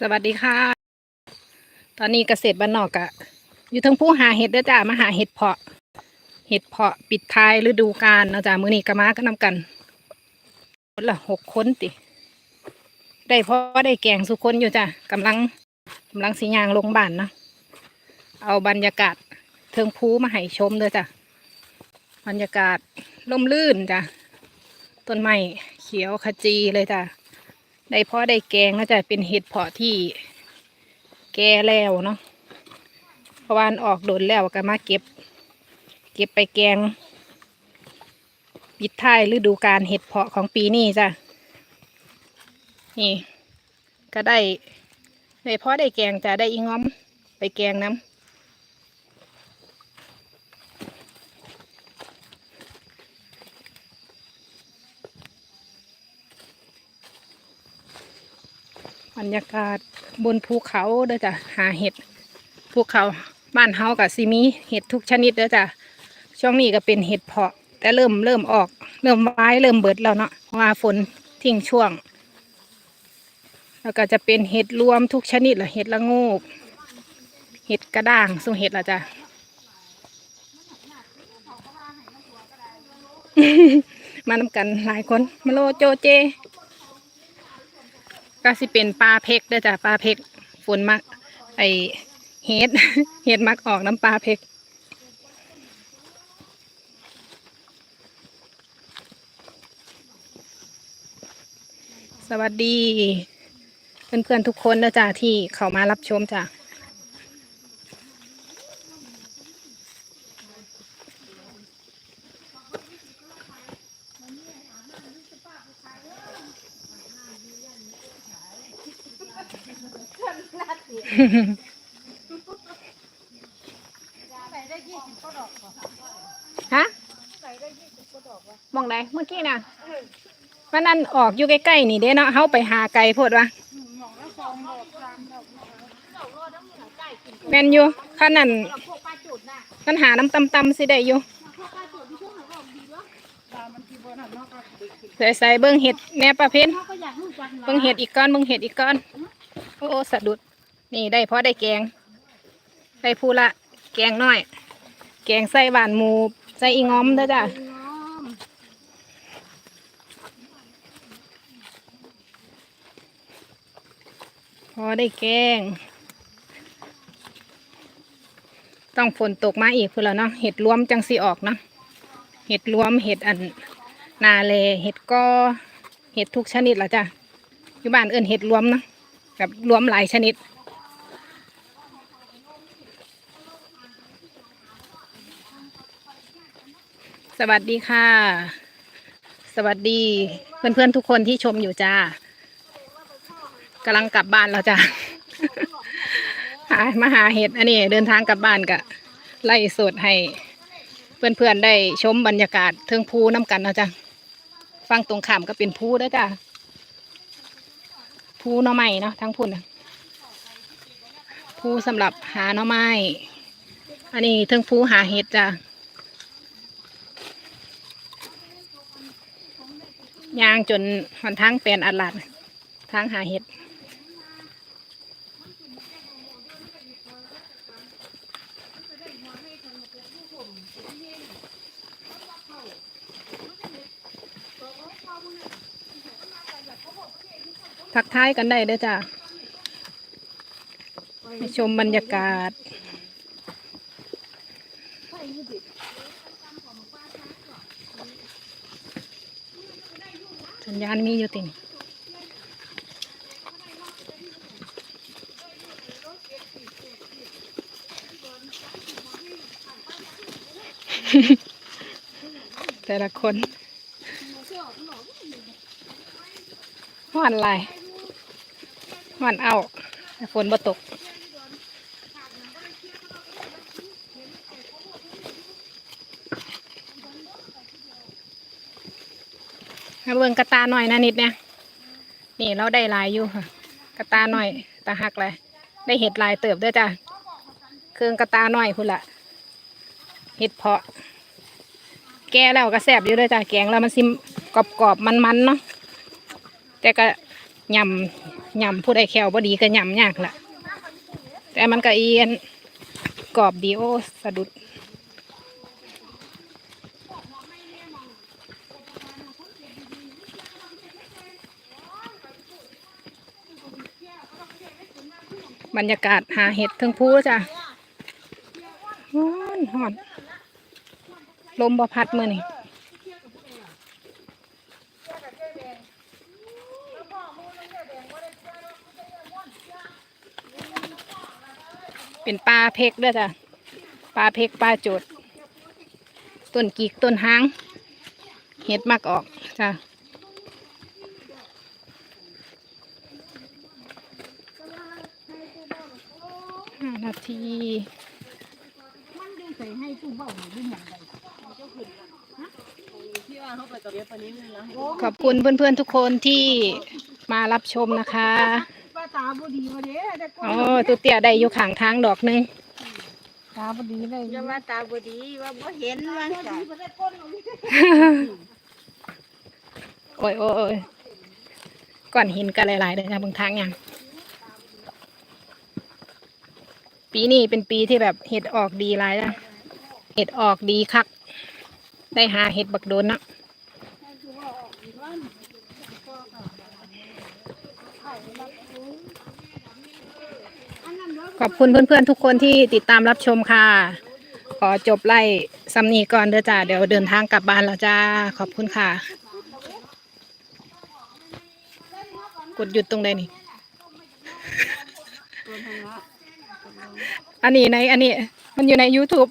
สวัสดีค่ะ ตอนนี้เกษตรบ้านนอกอะอยู่ทั้งผู้หาเห็ดด้อจ้ามาหาเห็ดเพาะ เห็ดเพาะปิดท้ายฤดูกาลนะจ้ามื้อนี้ก็มากันนำกันคนละหกคนติ ได้เพราะได้แกงสุคนอยู่จ้ากำลังกำลังสียางลงบ้านเนาะเอาบรรยากาศเทิงภูมาให้ชมเด้อจ้ะบรรยากาศร่มรื่นจ้ะต้นไม้เขียวขจีเลยจ้ะ ได้เพาะได้แกงก็จะเป็นเห็ดเพาะที่แก่แล้วเนาะเพราะวาอันออกโดนแล้วก็มาเก็บ เก็บไปแกง ปิดท้ายฤดูกาลเห็ดเพาะของปีนี้จ้ะนี่ ก็ได้ได้เพาะได้แกงจะได้อีง้อมไปแกงน้ำ รรยากาศบนภูเขาเด้อจ้ะหาเห็ดภูเขาบ้านเฮากับซีมีเห็ดทุกชนิดเด้อจ้ะช่วงนี้ก็เป็นเห็ดเพาะ แต่เริ่มเริ่มออก เริ่มไม้เริ่มเบิดแล้วเนาะเพราะว่าฝนทิ้งช่วง แล้วก็จะเป็นเห็ดรวมทุกชนิดละเห็ดละงกเห็ดกระด้างส่งเห็ดละจ้ะมานำกันหลายคนมาโลโจเจ ก็สิเป็นปลาเพกเด้จ้ะปลาเพกฝนมัก ไอเห็ดเห็ดมักออกน้ำปลาเพกสวัสดี เพื่อนๆทุกคนนะจ้ะที่เข้ามารับชมจ้ะ ฮะมองไหนเมื่อกี้นะวันนั้นออกอยู่ใกล้ๆนี่เด้เนาะเฮาไปหาไก่พดวะแมนอยู่ขันนั้นขั้นหาน้ำตำๆสิได้อยู่ใส่ใส่เบิ้งเห็ดแหน่ประเภทเบิ้งเห็ดอีกก้อนเบิ้งเห็ดอีกก้อน โอ้โอ้สะดุด นี่ได้เพราะได้แกง ได้พูละ แกงน้อย แกงใส่หวานหมูใส่อีงอมเด้อจ้ะพอได้แกง ต้องฝนตกมาอีกเพื่อแล้วเนาะเห็ดรวมจังสีออกเนาะเห็ดรวมเห็ดอันนาเลเห็ดกอเห็ดทุกชนิดละจ้ะอยู่บ้านเอื่นเห็ดรวมเนาะกับรวมหลายชนิด สวัสดีค่ะ สวัสดีเพื่อนๆทุกคนที่ชมอยู่จ้ากำลังกลับบ้านแล้วจ้าหามาหาเห็ดอันนี้เดินทางกลับบ้านกะไล่สดให้ เพื่อนๆได้ชมบรรยากาศเทิงภูน้ำกันนะจ้ะฟังตรงขามก็เป็นภูด้วยจ้ะภูหน่อไม้เนาะทั้งพุ่นภูสำหรับหาหน่อไม้อันนี้เทิงภูหาเห็ดจ้ะ ยางจนมันทั้งเป็นอัดลัดทางหาเห็ดทักทายกันได้เด้อจ้ะให้ชมบรรยากาศ สัญญาณมีอยู่ติงแต่ละคนหวานลายหวานเอาฝนบ่ตก เบิ่งกระตาหน่อยนะนิดเนี่ยนี่เราได้ลายอยู่ค่ะ กระตาหน่อยตาหักเลยได้เห็ดลายเติบด้วยจ้ะเครื่องกระตาหน่อยพุ่นละเห็ดเพาะ แกแล้วก็แสบอยู่ด้วยจ้ะแกงแล้วมันซิมกรอบๆมันๆเนาะแต่ก็ยำยำผู้ใดแควบ่ดีก็ยำยากละแต่มันก็เอียนกรอบดีโอสะดุด บรรยากาศหาเห็ดเทั้งพูจ้ะฮ้อนหอน ลมบ่พัดมือนี่เป็นปลาเพกด้วยจ้ะปลาเพกปลาโจดต้นกีกต้นหาง เห็ดมากออกจ้ะ ห้านาทีขอบคุณเพื่อนๆทุกคนที่มารับชมนะคะว่าตาบดีมาเด้แต่ก็อ๋อตุเตียได้อยู่ข้างทางดอกหนึงตาบดีเลยอย่าว่าตาบดีว่าบ่เห็นว่าจ้ะโอ้ยโอ้ยโอ้ยก้อนหินกันหลายๆเลยนะบางทางอย่าง ปีนี้เป็นปีที่แบบเห็ดออกดีหลายนะเห็ดออกดีคัก ได้หาเห็ดบักโดนนะขอบคุณเพื่อนๆทุกคนที่ติดตามรับชมค่ะ ขอจบไล่ซัมนีก่อนเด้อจ้าเดี๋ยวเดินทางกลับบ้านแล้วจ้า ขอบคุณค่ะ กดหยุดตรงใดนี่ อันนี้ในอันนี้ มันอยู่ใน YouTube